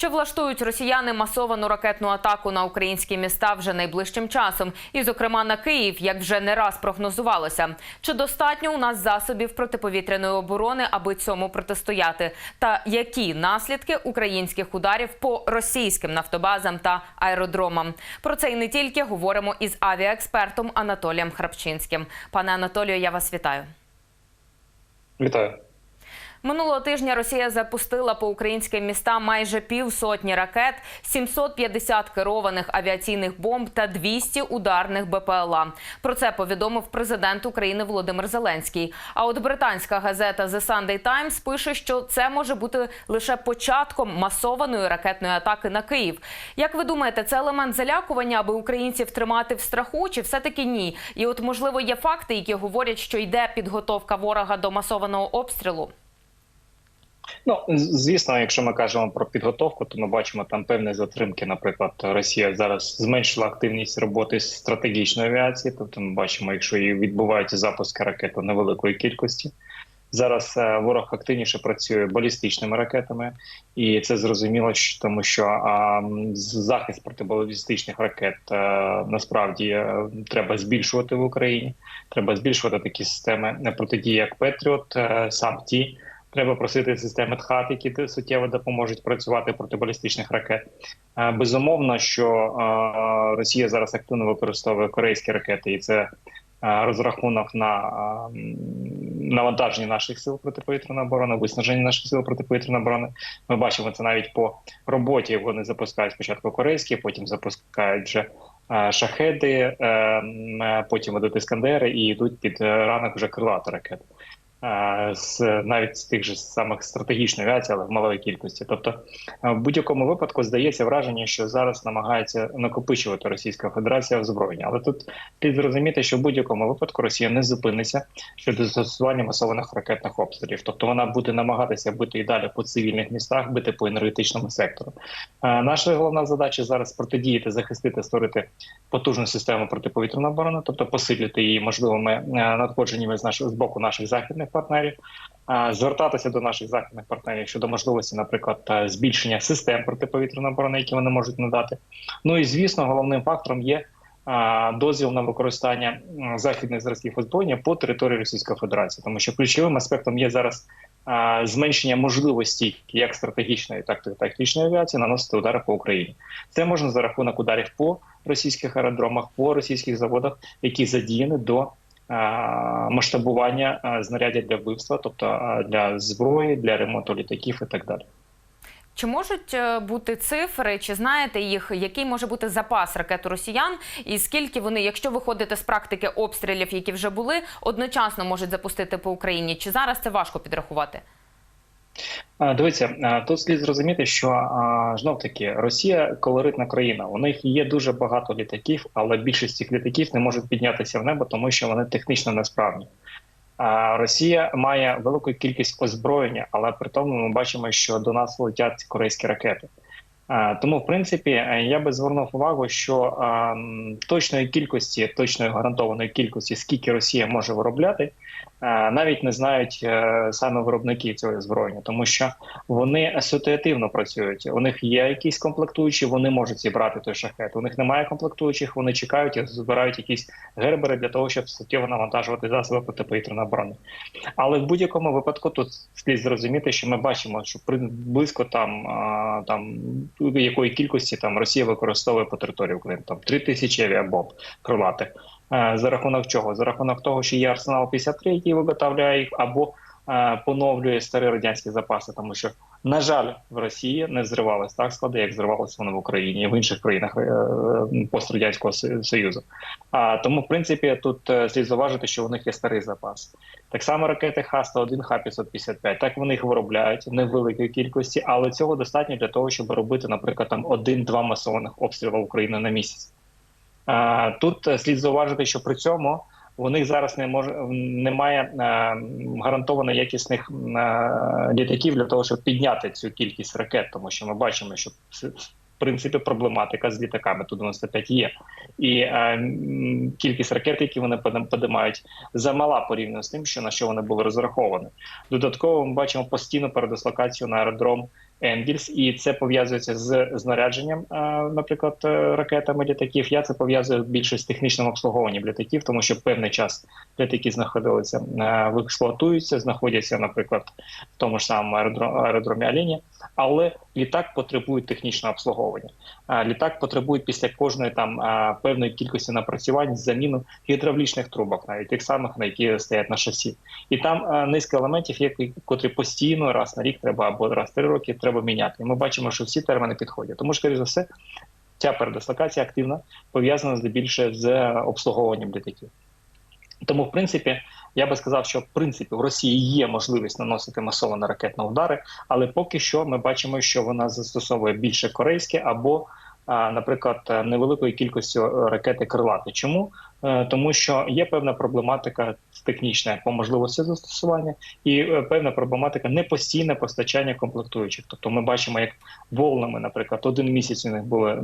Чи влаштують росіяни масовану ракетну атаку на українські міста вже найближчим часом, і, зокрема, на Київ, як вже не раз прогнозувалося? Чи достатньо у нас засобів протиповітряної оборони, аби цьому протистояти? Та які наслідки українських ударів по російським нафтобазам та аеродромам? Про це і не тільки говоримо із авіаекспертом Анатолієм Храпчинським. Пане Анатолію, я вас вітаю. Вітаю. Минулого тижня Росія запустила по українським містам майже півсотні ракет, 750 керованих авіаційних бомб та 200 ударних БПЛА. Про це повідомив президент України Володимир Зеленський. А от британська газета The Sunday Times пише, що це може бути лише початком масованої ракетної атаки на Київ. Як ви думаєте, це елемент залякування, аби українців тримати в страху, чи все таки ні? І от можливо є факти, які говорять, що йде підготовка ворога до масованого обстрілу. Ну звісно, якщо ми кажемо про підготовку, то ми бачимо там певні затримки. Наприклад, Росія зараз зменшила активність роботи з стратегічної авіації. Тобто, ми бачимо, якщо і відбуваються запуски ракет то невеликої кількості. Зараз е, ворог активніше працює балістичними ракетами, і це зрозуміло, тому що а, захист протибалістичних ракет е, насправді е, треба збільшувати в Україні. Треба збільшувати такі системи протидії, як Петріот, САМ-Ті. Треба просити системи ТХАТ, які суттєво допоможуть працювати проти балістичних ракет. Безумовно, що Росія зараз активно використовує корейські ракети, і це розрахунок на навантаження наших сил протиповітряної оборони, виснаження наших сил протиповітряної оборони. Ми бачимо це навіть по роботі. Вони запускають спочатку корейські, потім запускають вже шахеди, е, е, потім ведуть іскандери і йдуть під е, ранок вже крилати ракети. З навіть з тих же самих стратегічної авіації, але в малої кількості. Тобто, в будь-якому випадку здається враження, що зараз намагається накопичувати Російська Федерація озброєння. Але тут слід зрозуміти, що в будь-якому випадку Росія не зупиниться щодо застосування масованих ракетних обстрілів. Тобто вона буде намагатися бити і далі по цивільних містах, бити по енергетичному сектору. Наша головна задача зараз протидіяти, захистити, створити потужну систему протиповітряної оборони, тобто посилити її можливими е, надходженнями з нашого з боку наших західних партнерів, е, звертатися до наших західних партнерів щодо можливості, наприклад, збільшення систем протиповітряної оборони, які вони можуть надати. Ну і звісно, головним фактором є. Дозвіл на використання західних зразків озброєння по території Російської Федерації, тому що ключовим аспектом є зараз зменшення можливості як стратегічної, так і тактичної авіації наносити удари по Україні. Це можна за рахунок ударів по російських аеродромах, по російських заводах, які задіяні до масштабування е, знаряддя для вбивства, тобто е, для зброї, для ремонту літаків і так далі. Чи можуть е, бути цифри, чи знаєте їх, який може бути запас ракет росіян, і скільки вони, якщо виходити з практики обстрілів, які вже були, одночасно можуть запустити по Україні? Чи зараз це важко підрахувати? Дивіться, тут слід зрозуміти, що знов таки Росія колоритна країна. У них є дуже багато літаків, але більшість цих літаків не можуть піднятися в небо, тому що вони технічно несправні. Росія має велику кількість озброєння, але при тому ми бачимо, що до нас летять корейські ракети. А, Тому, в принципі, е, я би звернув увагу, що точної кількості, точної гарантованої кількості, скільки Росія може виробляти, е, навіть не знають е, саме виробники цього озброєння, тому що вони асоціативно працюють. У них є якісь комплектуючі, вони можуть зібрати той шахет. У них немає комплектуючих, вони чекають і збирають якісь гербери для того, щоб суттєво навантажувати засоби протиповітряної оборони. Але в будь-якому випадку тут слід зрозуміти, що ми бачимо, що близько там там якої кількості там Росія використовує по території України там 3 тисячі авіабомб крилатих. Е, За рахунок чого? За рахунок того, що є арсенал 53, який виготовляє їх, або поновлює старі радянські запаси, тому що на жаль, в Росії не зривались так склади, як зривалися вони в Україні і в інших країнах е, пострадянського союзу. А тому, в принципі, тут е, слід зауважити, що у них є старий запас. Так само ракети Х-101, Х-555. Так вони їх виробляють невеликій кількості, але цього достатньо для того, щоб робити, наприклад, там один-два масованих обстрілів України на місяць. Тут е, слід зауважити, що при цьому у них зараз не може немає е, гарантовано якісних е, літаків для того, щоб підняти цю кількість ракет, тому що ми бачимо, що в принципі проблематика з літаками ту 95 є, і е, кількість ракет, які вони подим- подимають, замала порівняно з тим, що на що вони були розраховані. Додатково ми бачимо постійну передислокацію на аеродром Енгельс, і це пов'язується з знарядженням, е, наприклад, е, ракетами літаків. Я це пов'язую більше з технічним обслуговуванням літаків, тому що певний час літаки знаходилися е, в експлуатуються, знаходяться, наприклад, в тому ж самому аеродромі Аліні, але літак потребує технічного обслуговування. Е, Літак потребує після кожної там е, певної кількості напрацювань заміну гідравлічних трубок, навіть тих самих, на які стоять на шасі. І там е, низка елементів, які котрі постійно раз на рік треба або раз три роки міняти. І ми бачимо, що всі терміни підходять. Тому, скоріш за все, ця передислокація активна пов'язана здебільше з обслуговуванням літаків. Тому, в принципі, я би сказав, що в принципі в Росії є можливість наносити масовані ракетні удари, але поки що ми бачимо, що вона застосовує більше корейське або, наприклад, невеликою кількістю ракети крилати. Чому? Е, Тому що є певна проблематика технічна по можливості застосування, і е, певна проблематика непостійне постачання комплектуючих. Тобто, ми бачимо, як волнами, наприклад, один місяць у них були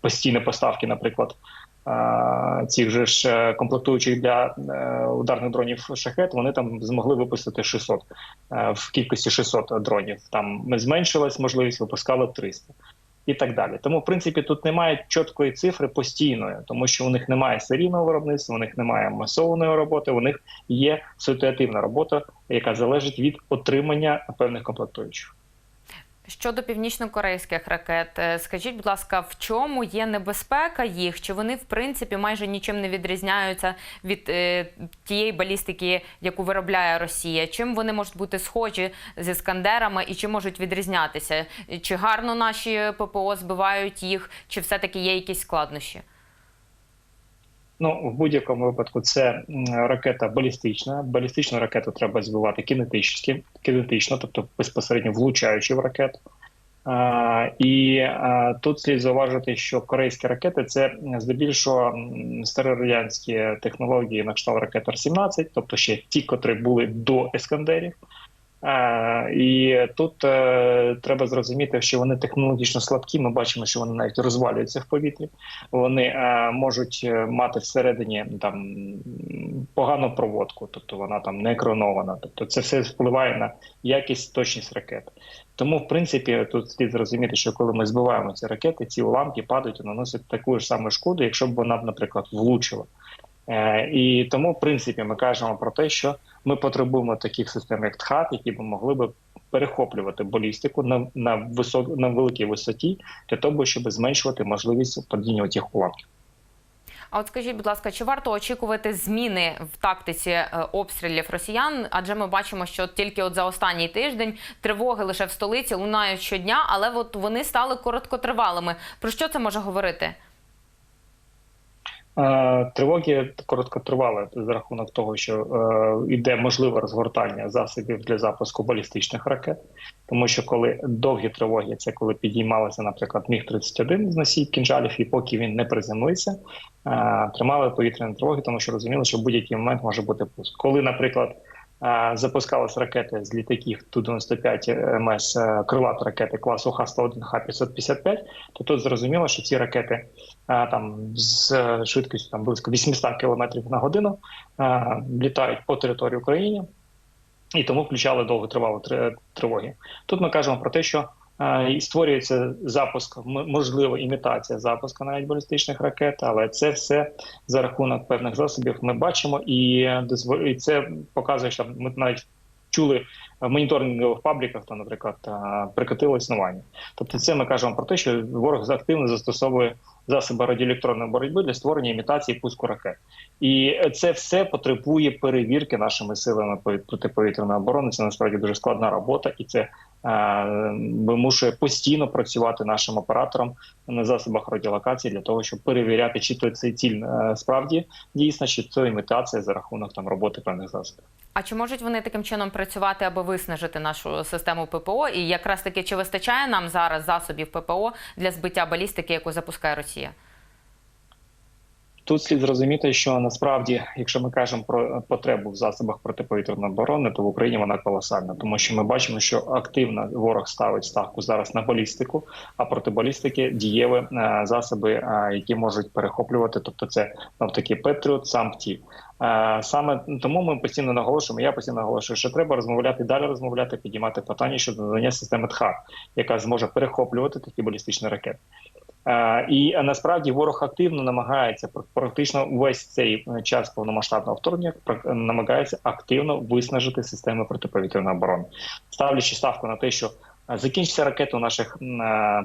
постійні поставки, наприклад. е, Цих же ж комплектуючих для ударних дронів шахет вони там змогли випустити 600 е, в кількості 600 дронів. Там зменшилась можливість, випускали 300 і так далі. Тому, в принципі, тут немає чіткої цифри постійної, тому що у них немає серійного виробництва, у них немає масованої роботи. У них є ситуативна робота, яка залежить від отримання певних комплектуючих. Щодо північно-корейських ракет, е, скажіть, будь ласка, в чому є небезпека їх? Чи вони в принципі майже нічим не відрізняються від е, тієї балістики, яку виробляє Росія? Чим вони можуть бути схожі з іскандерами і чи можуть відрізнятися? Чи гарно наші ППО збивають їх, чи все-таки є якісь складнощі? Ну в будь-якому випадку це ракета балістична. Балістичну ракету треба збивати кінетично, кінетично, тобто безпосередньо влучаючи в ракету. А, і а, тут слід зауважити, що корейські ракети це здебільшого старорадянські технології на кшталт ракет Р-17, тобто ще ті, котрі були до ескандерів. А, і тут е, треба зрозуміти, що вони технологічно слабкі. Ми бачимо, що вони навіть розвалюються в повітрі. Вони е, можуть е, мати всередині там погану проводку, тобто вона там не екронована. Тобто це все впливає на якість точність ракет. Тому, в принципі, тут слід зрозуміти, що коли ми збиваємо ці ракети, ці уламки падають і наносять таку ж саму шкоду, якщо б вона, наприклад, влучила. Е, і тому, в принципі, ми кажемо про те, що ми потребуємо таких систем, як ТХАТ, які б могли би перехоплювати балістику на на, висок, на великій висоті для того, щоб зменшувати можливість падіння тих уламків. А от скажіть, будь ласка, чи варто очікувати зміни в тактиці е, обстрілів росіян? Адже ми бачимо, що тільки от за останній тиждень тривоги лише в столиці лунають щодня, але от вони стали короткотривалими. Про що це може говорити? Е, Тривоги коротко тривали за рахунок того, що е, йде можливе розгортання засобів для запуску балістичних ракет, тому що коли довгі тривоги, це коли підіймалися, наприклад, міг 31 з носій кінжалів, і поки він не приземлився, е, тримали повітряні тривоги, тому що розуміли, що в будь-який момент може бути пуск. Коли, наприклад, е, запускалися ракети з літаків Ту-95 МС е, крилаті ракети класу Х-101, Х-555, то тут зрозуміло, що ці ракети там з е, швидкістю там близько 800 км на годину літають по території України і тому включали довготривалі три- тривоги. Тут ми кажемо про те, що і створюється запуск, можливо, імітація запуску навіть балістичних ракет, але це все за рахунок певних засобів ми бачимо, і, е, це показує, що ми навіть чули в моніторингових пабліках, то, наприклад, прикатило існування. Тобто, це ми кажемо про те, що ворог активно застосовує засоби радіоелектронної боротьби для створення імітації пуску ракет. І це все потребує перевірки нашими силами протиповітряної оборони. Це насправді дуже складна робота, і це е, вимушує постійно працювати нашим операторам на засобах радіолокації для того, щоб перевіряти, чи то це ціль е, справді дійсна, чи це імітація за рахунок там роботи певних засобів. А чи можуть вони таким чином працювати, аби виснажити нашу систему ППО? І якраз таки чи вистачає нам зараз засобів ППО для збиття балістики, яку запускає Росія? Тут слід зрозуміти, що насправді, якщо ми кажемо про потребу в засобах протиповітряної оборони, то в Україні вона колосальна, тому що ми бачимо, що активно ворог ставить ставку зараз на балістику, а проти балістики дієві е, засоби, е, які можуть перехоплювати. Тобто, це навтаки Петріот, сам ті. Е, Саме тому ми постійно наголошуємо. Я постійно наголошую, що треба розмовляти далі, розмовляти, підіймати питання щодо надання системи ТХАР, яка зможе перехоплювати такі балістичні ракети. І насправді ворог активно намагається пр- практично весь цей е, час повномасштабного вторгнення намагається активно виснажити системи протиповітряної оборони, ставлячи ставку на те, що е, закінчиться ракети у наших е,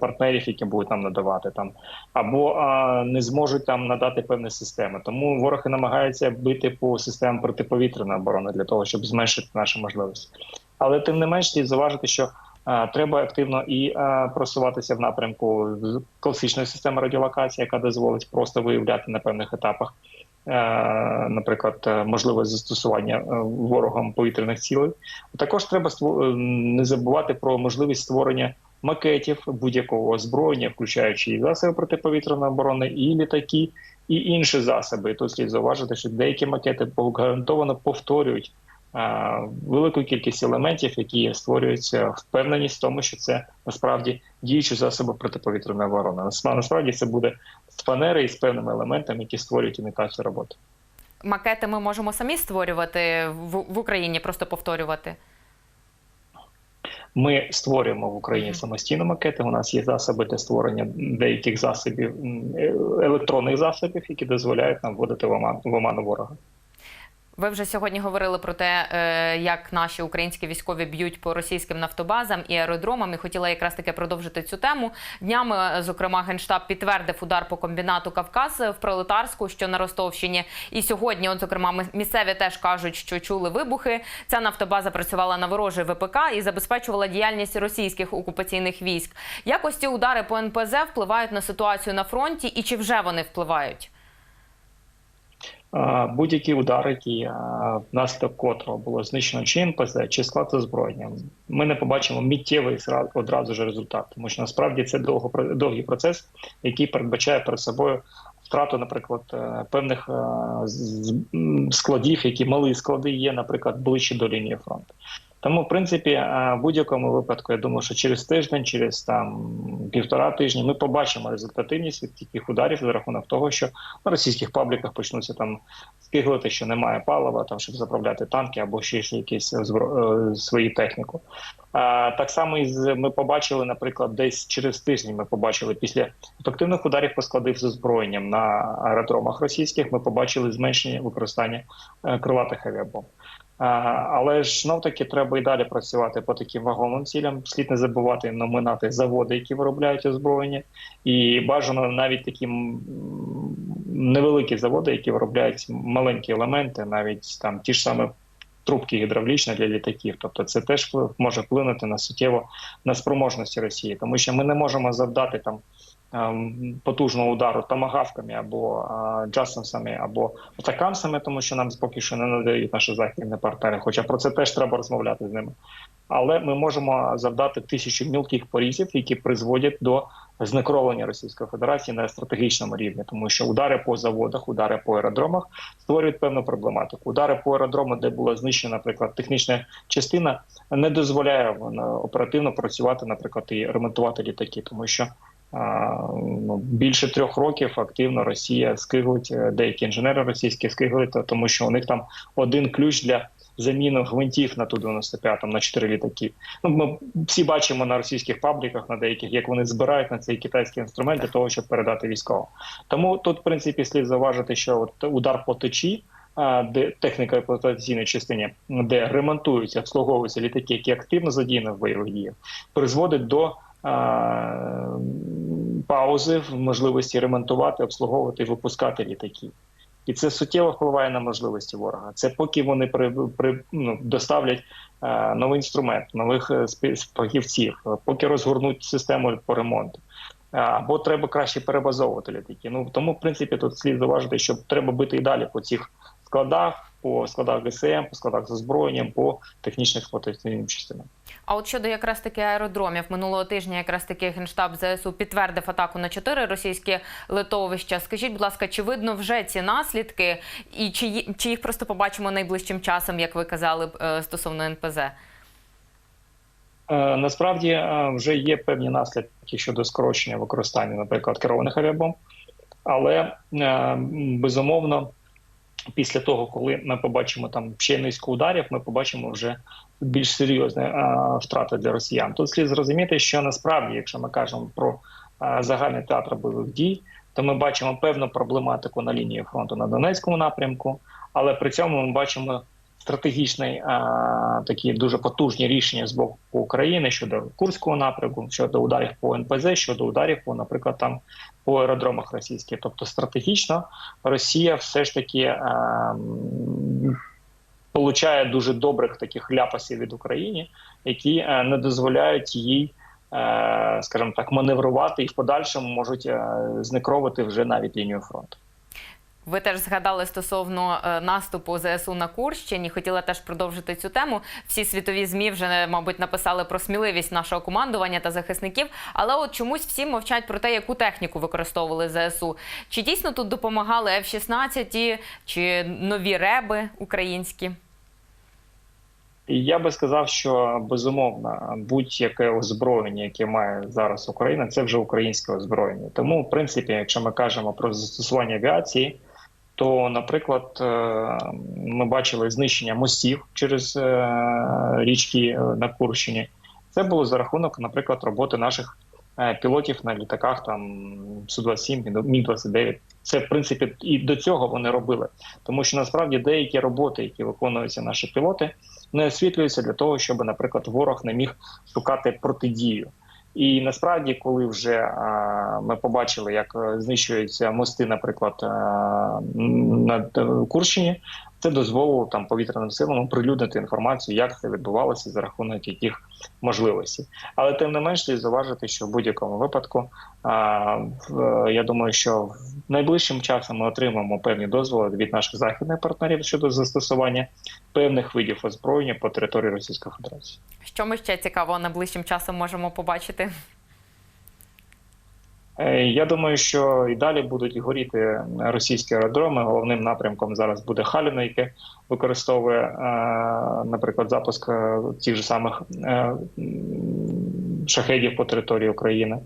партнерів, які будуть нам надавати там, або не зможуть там надати певні системи. Тому ворог і намагається бити по системам протиповітряної оборони для того, щоб зменшити наші можливості. Але тим не менш слід зауважити, що треба активно і просуватися в напрямку класичної системи радіолокації, яка дозволить просто виявляти на певних етапах, е, наприклад, е, можливе застосування е, ворогом повітряних цілей. Також треба не забувати про можливість створення макетів будь-якого озброєння, включаючи і засоби протиповітряної оборони, і літаки, і інші засоби. І тут слід зауважити, що деякі макети гарантовано повторюють велику кількість елементів, які створюються впевненість в тому, що це насправді діючі засоби протиповітряної оборони. Насправді це буде з фанери і з певними елементами, які створюють імітацію роботи. Макети ми можемо самі створювати в, Україні, просто повторювати. Ми створюємо в Україні самостійно макети. У нас є засоби для створення деяких засобів е, електронних засобів, які дозволяють нам вводити в оману ворога. Ви вже сьогодні говорили про те, е, як наші українські військові б'ють по російським нафтобазам і аеродромам. І хотіла якраз таки продовжити цю тему. Днями, зокрема, генштаб підтвердив удар по комбінату Кавказ в Пролетарську, що на Ростовщині. І сьогодні, от зокрема, місцеві теж кажуть, що чули вибухи. Ця нафтобаза працювала на ворожий ВПК і забезпечувала діяльність російських окупаційних військ. Як ось ці удари по НПЗ впливають на ситуацію на фронті, і чи вже вони впливають? Будь-які удари, які внаслідок котрого було знищено чи НПЗ, чи склад з озброєнням, ми не побачимо миттєвий одразу ж результат, тому що насправді це довго довгий процес, який передбачає перед собою втрату, наприклад, е, певних е, складів, які малі склади є, наприклад, ближче до лінії фронту. Тому, в принципі, е, в будь-якому випадку, я думаю, що через тиждень, через там півтора тижні, ми побачимо результативність від таких ударів за рахунок того, що на російських пабліках почнуться там скиглити, що немає палива, там щоб заправляти танки або ще якісь збро... е, свої техніку. А, так само і ми побачили, наприклад, десь через тиждень ми побачили після ефективних ударів по складів з озброєнням на аеродромах російських. Ми побачили зменшення використання е, крилатих авіабомб. Але ж знов таки треба і далі працювати по таким вагомим цілям. Слід не забувати номинати заводи, які виробляють озброєння, і бажано навіть такі невеликі заводи, які виробляють маленькі елементи, навіть там ті ж саме трубки гідравлічні для літаків. Тобто, це теж може вплинути на суттєво на спроможності Росії, тому що ми не можемо завдати там. Ем, Потужного удару томагавками або а, джасамсами, або атакамсами, тому що нам поки що не надають наші західні партнери. Хоча про це теж треба розмовляти з ними. Але ми можемо завдати тисячі мілких порізів, які призводять до знекровлення Російської Федерації на стратегічному рівні, тому що удари по заводах, удари по аеродромах створюють певну проблематику. Удари по аеродрому, де була знищена, наприклад, технічна частина, не дозволяє оперативно працювати, наприклад, і ремонтувати літаки, тому що. Ну, більше трьох років активно Росія скиглить, е, деякі інженери російські скиглить, то- тому що у них там один ключ для заміни гвинтів на ту 95 на 4 літаки. Ну ми всі бачимо на російських пабліках, на деяких, як вони збирають на цей китайський інструмент для того, щоб передати військовим. Тому тут, в принципі, слід зауважити, що от удар по течі, де техніка експлуатаційної частині, де ремонтуються, обслуговуються літаки, які активно задіяні в бойових діях, призводить до паузи в можливості ремонтувати, обслуговувати і випускати літаки. І це суттєво впливає на можливості ворога. Це поки вони при, при ну, доставлять е, новий інструмент, нових фахівців, е, поки розгорнуть систему по ремонту. Е, Або треба краще перебазовувати літаки. Ну тому, в принципі, тут слід зауважити, що треба бити і далі по цих складах, по складах ГСМ, по складах з озброєнням, по технічних експлуатаційним частинам. А от щодо якраз таки аеродромів минулого тижня, якраз таки генштаб ЗСУ підтвердив атаку на чотири російські литовища. Скажіть, будь ласка, чи видно вже ці наслідки, і чи, чи їх просто побачимо найближчим часом, як ви казали е, стосовно НПЗ? Е, Насправді е, вже є певні наслідки щодо скорочення використання, наприклад, керованих авіабомб, але безумовно після того, коли ми побачимо там ще низку ударів, ми побачимо вже більш серйозні а, втрати для росіян. Тут слід зрозуміти, що насправді, якщо ми кажемо про а, загальний театр бойових дій, то ми бачимо певну проблематику на лінії фронту на Донецькому напрямку, але при цьому ми бачимо стратегічний а, такі дуже потужні рішення з боку України щодо Курського напрямку, щодо ударів по НПЗ, щодо ударів по, наприклад, там по аеродромах російських. Тобто стратегічно Росія все ж таки а, получає дуже добрих таких ляпасів від України, які е, не дозволяють їй. е, Скажімо так, маневрувати і в подальшому можуть е, знекровити вже навіть лінію фронту. Ви теж згадали стосовно е, наступу ЗСУ на Курщині. Хотіла теж продовжити цю тему. Всі світові змі вже, мабуть, написали про сміливість нашого командування та захисників. Але от чомусь всі мовчать про те, яку техніку використовували ЗСУ. Чи дійсно тут допомагали F-16 чи нові реби українські? Я би сказав, що безумовно будь-яке озброєння, яке має зараз Україна, це вже українське озброєння. Тому, в принципі, якщо ми кажемо про застосування авіації, то, наприклад, е, ми бачили знищення мостів через е, річки е, на Курщині. Це було за рахунок, наприклад, роботи наших пілотів на літаках там Су-27, Міг-29. Це в принципі і до цього вони робили, тому що насправді деякі роботи, які виконуються наші пілоти, не освітлюються для того, щоб, наприклад, ворог не міг шукати протидію. І насправді, коли вже ми побачили, як е, знищуються мости, наприклад, на е, Курщині, це дозволило там повітряним силам оприлюднити інформацію, як це відбувалося за рахунок яких можливостей. Але тим не менш слід зауважити, що в будь-якому випадку а, в, я думаю, що найближчим часом ми отримаємо певні дозволи від наших західних партнерів щодо застосування певних видів озброєння по території Російської Федерації. Що ми ще цікавого найближчим часом можемо побачити? Е, Я думаю, що і далі будуть горіти російські аеродроми. Головним напрямком зараз буде Халіно, яке використовує, е, наприклад, запуск е, тих же самих е, шахедів по території України.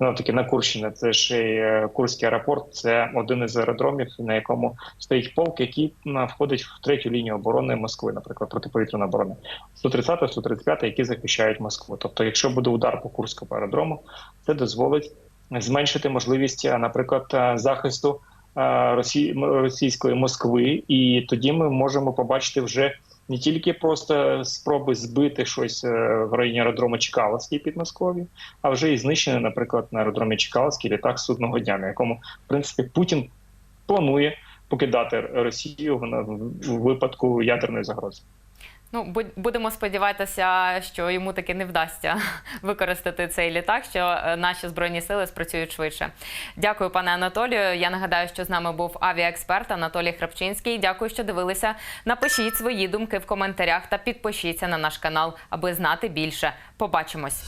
Ну таки на Курщині це ж і е, Курський аеропорт. Це один із аеродромів, на якому стоїть полк, який входить в третю лінію оборони Москви, наприклад, протиповітряної оборони. 130 135 які захищають Москву. Тобто, якщо буде удар по Курському аеродрому, це дозволить зменшити можливість, е, наприклад, е, захисту е, російської Москви, і тоді ми можемо побачити вже не тільки просто спроби збити щось в районі аеродрому Чкаловський під Москові, а вже і знищений, наприклад, на аеродромі Чкаловський літак судного дня, на якому в принципі Путін планує покидати Росію в випадку ядерної загрози. Ну, будемо сподіватися, що йому таки не вдасться використати цей літак, що е, наші збройні сили спрацюють швидше. Дякую, пане Анатолію. Я нагадаю, що з нами був авіаексперт Анатолій Храпчинський. Дякую, що дивилися. Напишіть свої думки в коментарях та підпишіться на наш канал, аби знати більше. Побачимось.